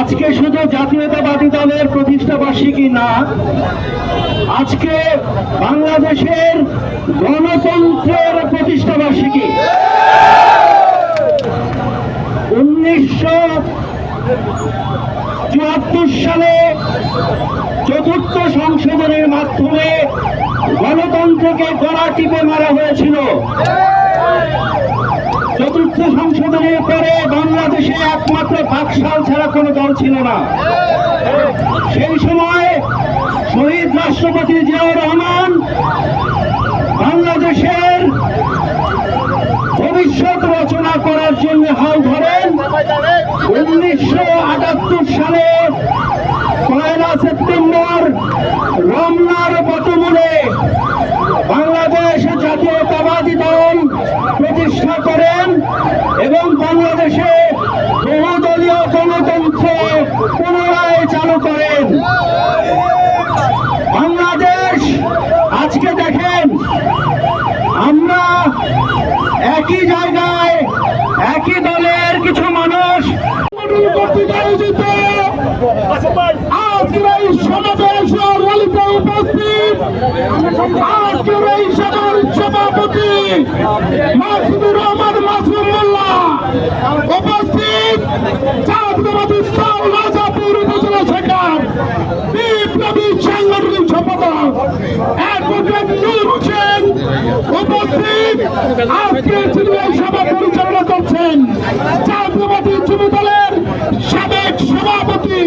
আজকে শুধু জাতীয়তাবাদী দলের প্রতিষ্ঠা বার্ষিকী না, আজকে বাংলাদেশের গণতন্ত্রের প্রতিষ্ঠা বার্ষিকী। উনিশশো চুয়াত্তর সালে চতুর্থ সংশোধনের মাধ্যমে গণতন্ত্রকে গলা টিপে মারা হয়েছিল। চতুর্থ সংশোধনের পরে বাংলাদেশে একমাত্র বাকশাল ছাড়া কোনো দল ছিল না। সেই সময় শহীদ রাষ্ট্রপতি জিয়াউর রহমান বাংলাদেশের ভবিষ্যৎ রচনা করার জন্য হাল ধরেন। উনিশশো আটাত্তর সালে পয়লা সেপ্টেম্বর রমনার পটমূলে বাংলাদেশ জাতীয়তাবাদী দল প্রতিষ্ঠা করেন এবং বাংলাদেশে বহুদলীয় গণতন্ত্র পুনরায় চালু করেন। বাংলাদেশ, আজকে দেখেন, আমরা একই জায়গায়, একই দলের কিছু মানুষ উপস্থিত সভাপতি মাসুদুর রহমান মোল্লা উপস্থিত জাতীয়বাদী দল রাজাপুর উপজেলা শাখার বিপ্লবী সাংগঠনিক সম্পাদক অ্যাডভোকেট নূর হোসেন উপস্থিত আজকের সিনিয়র সভা পরিচালনা করছেন জাতীয়বাদী যুব দলের সাবেক সভাপতি